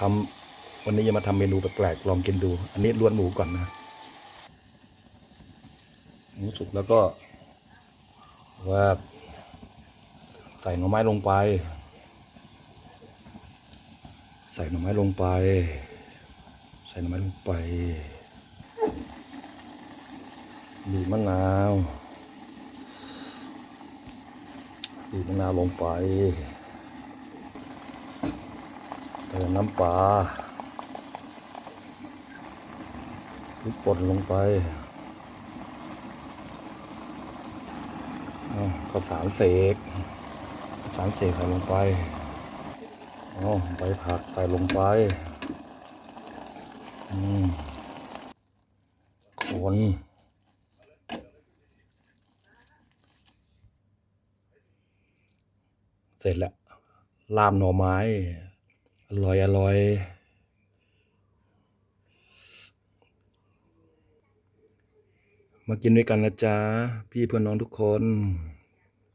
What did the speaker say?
ทำวันนี้จะมาทำเมนูแปลกๆลองกินดู อันนี้ล้วนหมูก่อนนะหมูสุกแล้วก็ว่าใส่หน่อไม้ลงไป ใส่หน่อไม้ลงไป ใส่หน่อไม้ลงไปบีบมะนาวบีบมะนาวลงไป เติมน้ำปลาพริกป่นลงไปข้าวสารเสกข้าวสารเสกใส่ลงไปเอใบผักใส่ลงไปอืมคนเสร็จแล้วลาบหน่อไม้ อร่อยอร่อยมากินด้วยกันนะจ๊ะพี่เพื่อนน้องทุกคน